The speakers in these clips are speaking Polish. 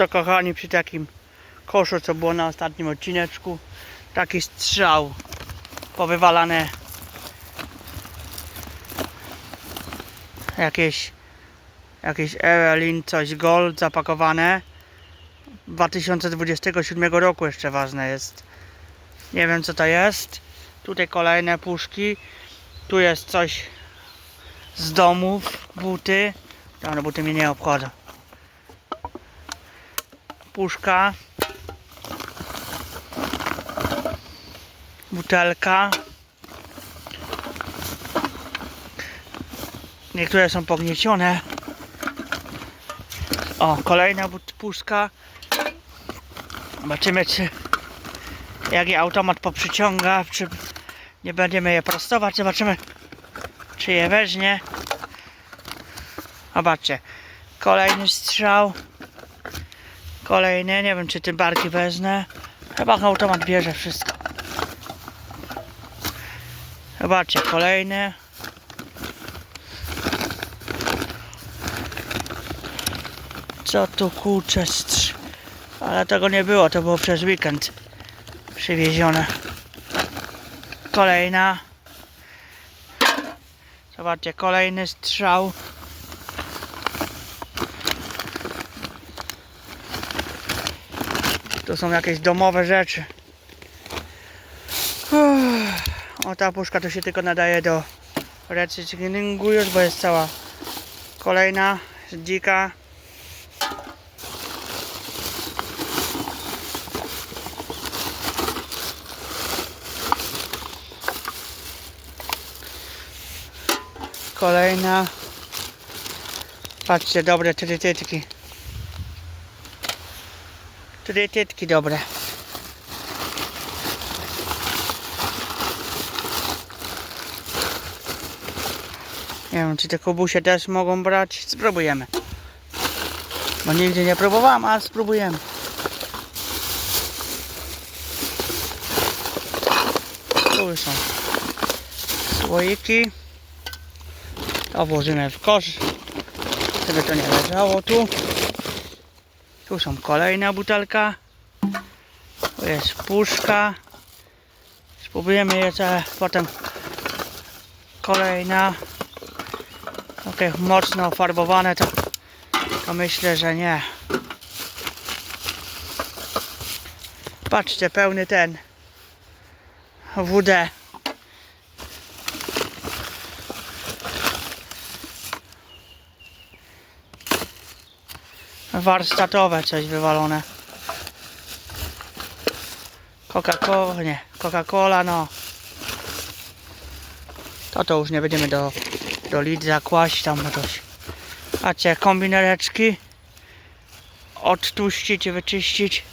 Oto kochani przy takim koszu co było na ostatnim odcineczku taki strzał powywalane jakieś jakieś Ewelin coś gold zapakowane. 2027 roku jeszcze ważne jest. Nie wiem co to jest. Tutaj kolejne puszki. Tu jest coś z domów buty. No buty mnie nie obchodzą puszka butelka. Niektóre są pogniecione. O kolejna puszka. Zobaczymy czy jak automat poprzyciąga czy nie będziemy je prostować. Zobaczymy czy je weźmie. Zobaczcie. Kolejny strzał Kolejny, nie wiem czy tym barki wezmę. Chyba automat bierze wszystko. Zobaczcie, kolejny. Co tu kurczę strz... Ale tego nie było, to było przez weekend przywiezione. Kolejna. Zobaczcie, kolejny strzał. To są jakieś domowe rzeczy. O ta puszka to się tylko nadaje do recyklingu już, bo jest cała kolejna, dzika. Kolejna. Patrzcie, dobre trytytki. Trytytki dobre. Nie wiem, czy te kubusie też mogą brać. Spróbujemy. Bo nigdy nie próbowałem, ale spróbujemy. Tu są słoiki. To włożymy w kosz, żeby to nie leżało tu. Tu są kolejna butelka. Tu jest puszka. Spróbujemy jeszcze potem kolejna. Takie mocno ofarbowane to, to myślę, że nie. Patrzcie, pełny ten WD. Warsztatowe coś wywalone. Coca-Cola, nie, Coca-Cola, no. To to już nie będziemy do, do lidza kłaść tam coś. Patrzcie, kombinereczki. Odtłuścić i wyczyścić.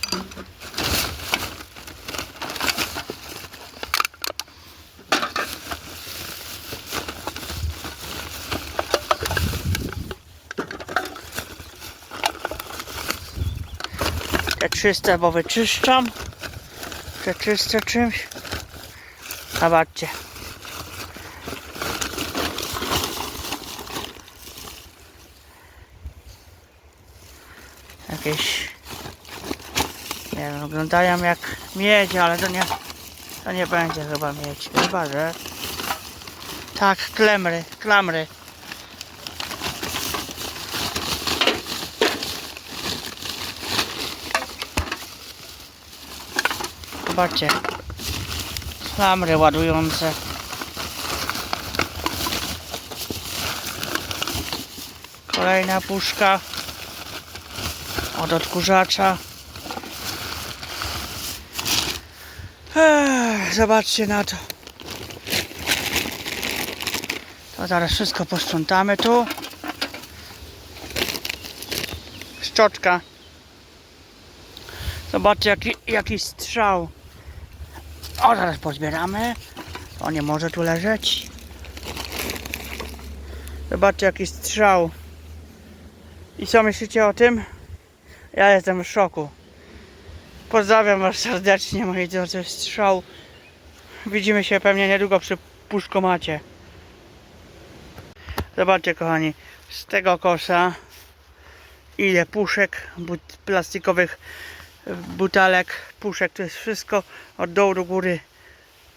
Te czyste, bo wyczyszczam. Przeczyszczę czymś. Zobaczcie. Jakieś... Nie wiem, wyglądają jak miedź, ale to nie... To nie będzie chyba miedź. Chyba, że... Tak, klemry, klamry. Zobaczcie. Klamry ładujące. Kolejna puszka od odkurzacza. Ech, zobaczcie na to. To zaraz wszystko posprzątamy tu. Szczoczka. Zobaczcie jaki, jaki strzał. O, zaraz pozbieramy. O, nie może tu leżeć. Zobaczcie jaki strzał. I co myślicie o tym? Ja jestem w szoku. Pozdrawiam was serdecznie moi drodzy. Strzał. Widzimy się pewnie niedługo przy puszkomacie. Zobaczcie kochani. Z tego kosza ile puszek plastikowych butelek, puszek to jest wszystko. Od dołu do góry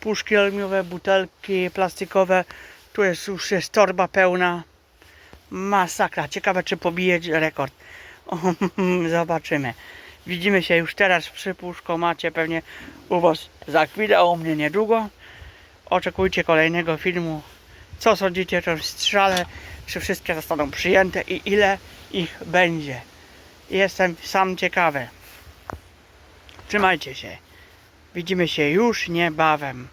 puszki aluminiowe, butelki plastikowe. Tu jest już jest torba pełna. Masakra, ciekawe czy pobije rekord. Zobaczymy. Widzimy się już teraz przy puszkomacie. Pewnie u was za chwilę, a u mnie niedługo. Oczekujcie kolejnego filmu. Co sądzicie o tym strzale czy wszystkie zostaną przyjęte i ile ich będzie. Jestem sam ciekawy. Trzymajcie się. Widzimy się już niebawem.